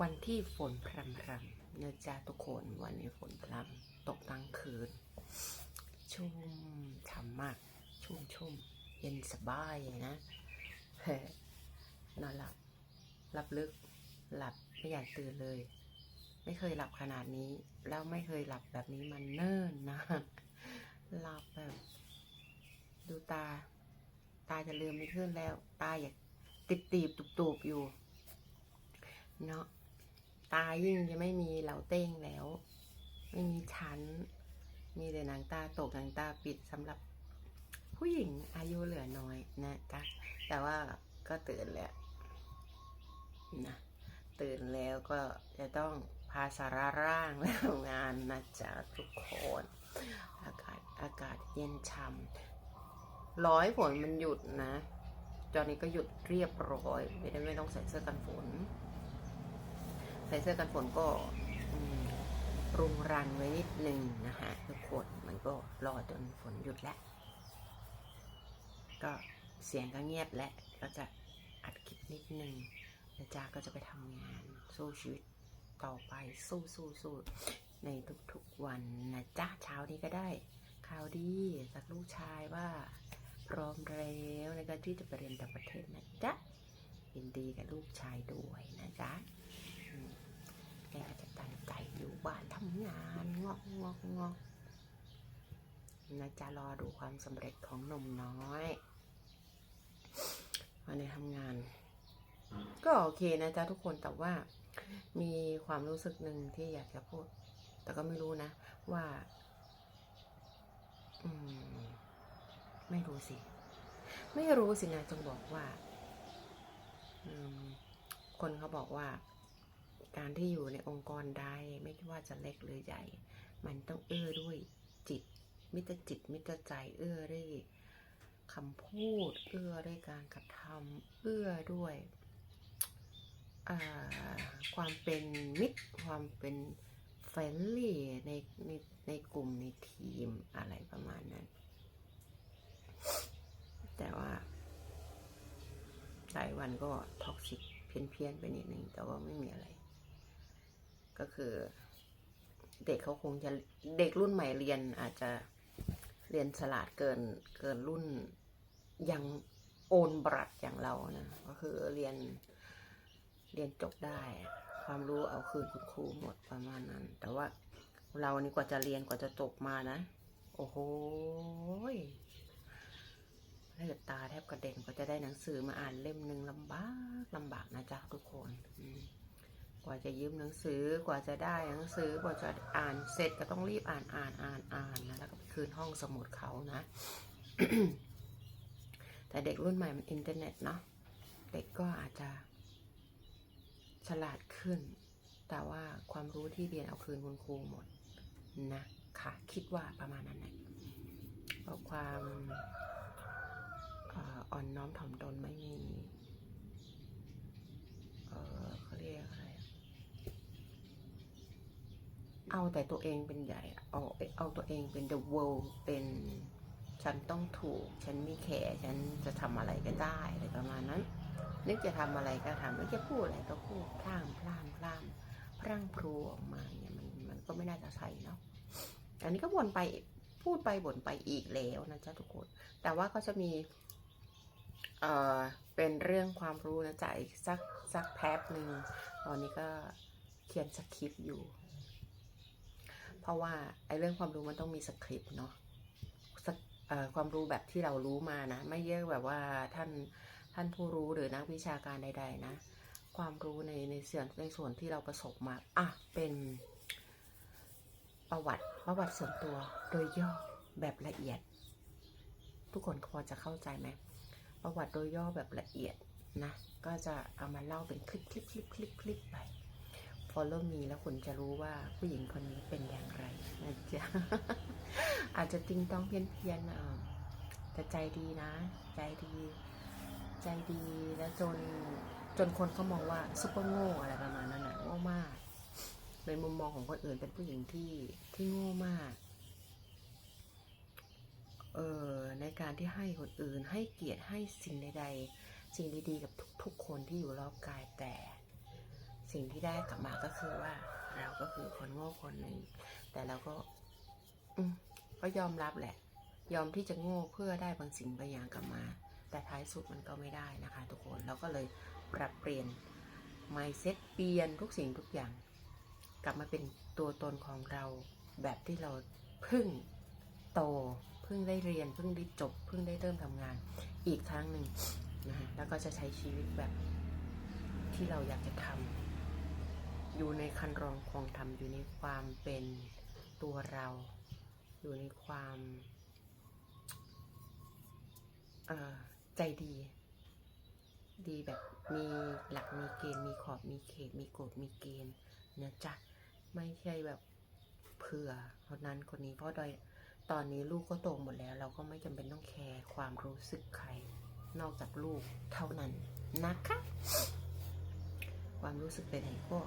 วันที่ฝนพรำพรำนะจ๊ะทุกคนวันนี้ฝนพรำตกกลางคืน ชุ่มฉ่ำมาก ชุ่มชุ่มเย็นสบายนะเฮ้นอนหลับหลับลึกหลับไม่อยากตื่นเลย ไม่เคยหลับขนาดนี้ แล้วไม่เคยหลับแบบนี้มันเนิ่นนะหลับแบบ ดูตา ตาจะลืมไม่ขึ้นแล้ว ตาอยากติดตีบตุบตูบๆอยู่ เนาะ ตายิ่งจะไม่มีเหล่าเต้งแล้ว ไม่มีชั้น มีแต่หนังตาตกหนังตาปิดสำหรับผู้หญิงอายุเหลือน้อยนะจ๊ะแต่ว่าก็ตื่นแล้วนะตื่นแล้วก็จะต้องพาสาระร่างแล้วทำงานนะจ๊ะทุกคนอากาศอากาศเย็นช่ำร้อยฝนมันหยุดนะตอนนี้ก็หยุดเรียบร้อย ไม่ได้ไม่ต้องใส่เสื้อกันฝน ส่เสื้อกันฝนก็รุงรังไว้นิดนึงนะฮะทุกคนมันก็รอจนฝนหยุดแล้ว ก็เสียงก็เงียบและก็จะอัดคลิปนิดนึงแล้วจ้าก็จะไปทำงานสู้ชีวิตต่อไปสู้สู้สู้ในทุกๆวันนะจ้าเช้านี้ก็ได้ข่าวดีจากลูกชายว่า พร้อมแล้วในการที่จะไปเรียนต่างประเทศนะจ๊ะยินดีกับลูกชายด้วยนะจ๊ะ แกจะตั้งใจอยู่บ้านทำงานงอกงอกงอกนะจ๊ะรอดูความสำเร็จของหนุ่มน้อยวันนี้ทำงาน ก็โอเคนะจ๊ะทุกคนแต่ว่ามีความรู้สึกหนึ่งที่อยากจะพูด แต่ก็ไม่รู้นะ ว่า อืม ไม่รู้สิ ไม่รู้สินะจงบอกว่า คนเขาบอกว่า การที่อยู่ในองค์กรใดไม่ว่าจะเล็กหรือใหญ่ มันต้องเอื้อด้วยจิต มิตรจิต มิตรใจเอื้อด้วยคำพูด เอื้อด้วยการกระทำเอื้อด้วยความเป็นมิตร ความเป็นเฟรนลี่ในในในกลุ่มในทีมอะไรประมาณนั้น แต่ว่าหลายวันก็ท็อกซิกเพี้ยนๆไปนิดนึงแต่ว่าไม่มีอะไร ก็คือเด็กเขาคงจะเด็กรุ่นใหม่เรียนอาจจะเรียนฉลาดเกินเกินรุ่นยังโอนบรัดอย่างเรานะก็คือเรียนเรียนจบได้ ความรู้เอาคืนคุณครูหมดประมาณนั้น แต่ว่าเรานี่กว่าจะเรียนกว่าจะจบมานะ โอ้โหยเลือดตาแทบกระเด็นกว่าจะได้หนังสือมาอ่านเล่มหนึ่งลำบากลำบากนะจ๊ะทุกคนอื กว่าจะยืมหนังสือกว่าจะได้หนังสือกว่าจะอ่านเสร็จก็ต้องรีบอ่านอ่านอ่านอ่านนะแล้วก็ไปคืนห้องสมุดเขานะ แต่เด็กรุ่นใหม่มันอินเทอร์เน็ตเนาะเด็กก็อาจจะ ฉลาดขึ้น แต่ว่าความรู้ที่เรียนเอาคืนคุณครูหมดนะค่ะคิดว่าประมาณนั้นแหละเพราะความอ่อนน้อมถ่อมตนไม่มี เออเขาเรียกอะไรอะ เอาแต่ตัวเองเป็นใหญ่ เอาเอาตัวเองเป็น the world เป็นฉันต้องถูก ฉันไม่แคร์ฉันจะทำอะไรก็ได้อะไรประมาณนั้น นึกจะทำอะไรก็ทำนึกจะพูดอะไรก็พูดพล่ามพล่ามพล่ามพรั่งพรูออกมาเนี่ยมันมันก็ไม่น่าจะใช่เนาะ อันนี้ก็บ่นไปพูดไปบ่นไปอีกแล้วนะจ๊ะทุกคน แต่ว่าก็จะมี เอ่อ เป็นเรื่องความรู้นะจ๊ะอีกสักสักแป๊บหนึ่ง ตอนนี้ก็เขียนสคริปต์อยู่ เพราะว่าไอ้เรื่องความรู้มันต้องมีสคริปต์เนาะสักเอ่อความรู้แบบที่เรารู้มานะ ไม่เยอะแบบว่าท่านท่านผู้รู้หรือนักวิชาการใด ๆ นะ ความรู้ในในส่วนในส่วนที่เราประสบมาอะเป็นประวัติประวัติส่วนตัวโดยย่อแบบละเอียด ทุกคนพอจะเข้าใจไหมประวัติโดยย่อแบบละเอียดนะ ก็จะเอามาเล่าเป็นคลิปคลิปคลิปคลิปคลิปไป พอเริ่มมีแล้วคุณจะรู้ว่าผู้หญิงคนนี้เป็นอย่างไรนะจ๊ะอาจจะติงต้องเพี้ยนเพียนๆอะแต่ใจดีนะ ใจดี ใจดีแล้วจนจนคนเขามองว่าซุปเปอร์โง่อะไรประมาณนั้นนะโง่มากในมุมมองของคนอื่นเป็นผู้หญิงที่ที่โง่มาก เออในการที่ให้คนอื่นให้เกียรติให้สิ่งใดๆสิ่งดีๆกับทุกๆคนที่อยู่รอบกายแต่ สิ่งที่ได้กลับมาก็คือว่า เราก็คือคนโง่คนหนึ่งแต่เราก็ อืก็ยอมรับแหละ ยอมที่จะโง่เพื่อได้บางสิ่งบางอย่างกลับมา แต่ท้ายสุดมันก็ไม่ได้นะคะ ทุกคนเราก็เลยปรับเปลี่ยน mindset เปลี่ยนทุกสิ่งทุกอย่าง กลับมาเป็นตัวตนของเราแบบที่เราเพิ่งโตเพิ่งได้เรียนเพิ่งได้จบเพิ่งได้เริ่มทำงานอีกครั้งหนึ่งนะฮะแล้วก็จะใช้ชีวิตแบบที่เราอยากจะทำ อยู่ในคันรองของธรรมอยู่ในความเป็นตัวเรา อยู่ในความใจดี ดีแบบมีหลักมีเกณฑ์มีขอบมีเขต มีกฎมีเกณฑ์นะจ๊ะไม่ใช่แบบเผื่อคนนั้นคนนี้เพราะโดยตอนนี้ลูกก็โตหมดแล้ว เราก็ไม่จำเป็นต้องแคร์ความรู้สึกใคร นอกจากลูกเท่านั้นนะคะ ความรู้สึกใดๆก็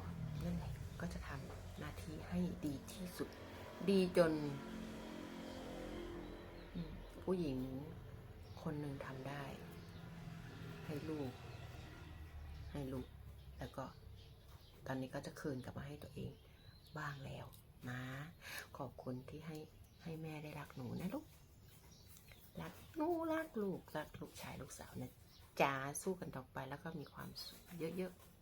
นั่นแหละก็จะทำหน้าที่ให้ดีที่สุด ดีจนผู้หญิงคนหนึ่งทำได้ ให้ลูก ให้ลูก แล้วก็ ตอนนี้ก็จะคืนกลับมาให้ตัวเองบ้างแล้วนะ ขอบคุณที่ให้ให้แม่ได้รักหนูนะลูก รักหนูรักลูก รักลูกชายลูกสาวนะจ้าสู้กันต่อไปแล้วก็มีความสุขเยอะๆ